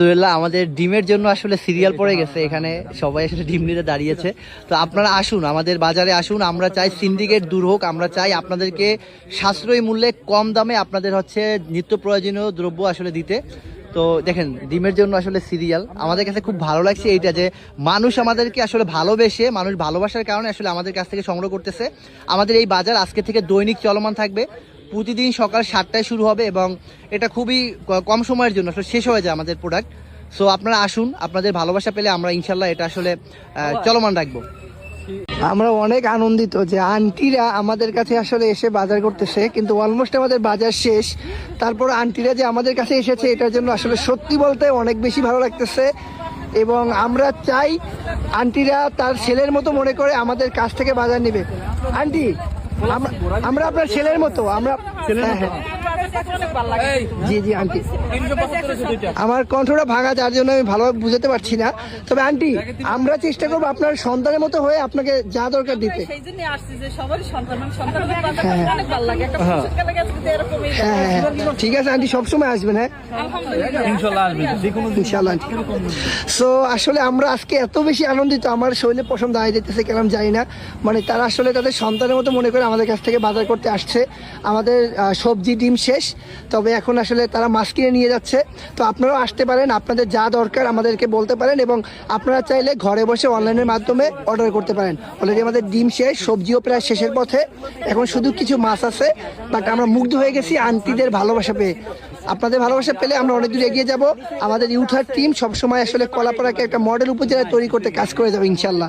আলহামদুলিল্লাহ আমাদের ডিমের জন্য আসলে সিরিয়াল পড়ে গেছে এখানে। সবাই আসলে ডিম নিতে দাঁড়িয়েছে। তো আপনারা আসুন আমাদের বাজারে আসুন। আমরা চাই সিন্ডিকেট দূর হোক আমরা চাই আপনাদেরকে সাশ্রয়ী মূল্যে কম দামে আপনাদের হচ্ছে নিত্য প্রয়োজনীয় দ্রব্য আসলে দিতে। তো দেখেন ডিমের জন্য আসলে সিরিয়াল আমাদের কাছে খুব ভালো লাগছে এইটা যে মানুষ আমাদেরকে আসলে ভালোবেসে মানুষ ভালোবাসার কারণে আসলে আমাদের কাছ থেকে সংগ্রহ করতেছে। আমাদের এই বাজার আজকে থেকে দৈনিক চলমান থাকবে। প্রতিদিন সকাল সাতটায় শুরু হবে এবং এটা খুবই কম সময়ের জন্য আসলে শেষ হয়ে যায় আমাদের প্রোডাক্ট সো আপনারা আসুন আপনাদের ভালোবাসা পেলে আমরা ইনশাল্লাহ এটা আসলে চলমান রাখব। আমরা অনেক আনন্দিত যে আন্টিরা আমাদের কাছে আসলে এসে বাজার করতেছে কিন্তু অলমোস্ট আমাদের বাজার শেষ। তারপর আন্টিরা যে আমাদের কাছে এসেছে এটার জন্য আসলে সত্যি বলতে অনেক বেশি ভালো লাগতেছে। এবং আমরা চাই আন্টিরা তার ছেলের মতো মনে করে আমাদের কাছ থেকে বাজার নেবে। আন্টি আমরা- আপনার ছেলের মতো আমরা ছেলের হ্যাঁ। জি জি আন্টি। আমার কণ্ঠটা ভাঙা যার জন্য আমি ভালোভাবে বুঝতে পারছি না। তবে আন্টি আমরা চেষ্টা করব আপনার সন্তানের মতো হয়ে আপনাকে যা দরকার দিতে। মানে হ্যাঁ হ্যাঁ, হ্যাঁ। ঠিক আছে আন্টি সবসময় আসবেন হ্যাঁ? ইনশাল্লাহ আন্টি। সো আসলে আমরা আজকে এত বেশি আনন্দিত আমার শরীরে পছন্দ দাঁড়িয়ে যেতেছে কেন জানি না। মানে তারা আসলে তাদের সন্তানের মতো মনে করে আমাদের কাছ থেকে বাজার করতে আসছে। আমাদের সবজি ডিম শেষ। তবে এখন আসলে তারা মাছ কিনে নিয়ে যাচ্ছে। তো আপনারাও আসতে পারেন, আপনাদের যা দরকার আমাদেরকে বলতে পারেন এবং আপনারা চাইলে ঘরে বসে অনলাইনের মাধ্যমে অর্ডার করতে পারেন। অলরেডি আমাদের ডিম শেষ, সবজিও প্রায় শেষের পথে। এখন শুধু কিছু মাছ আছে বাট আমরা মুগ্ধ হয়ে গেছি আন্টিদের ভালোবাসা পেয়ে। আপনাদের ভালোবাসা পেলে আমরা অনেক দূর এগিয়ে যাব। আমাদের ইউথার টিম সবসময় আসলে কলাপাড়াকে একটা মডেল উপজেলায় তৈরি করতে কাজ করে যাবে ইনশাল্লাহ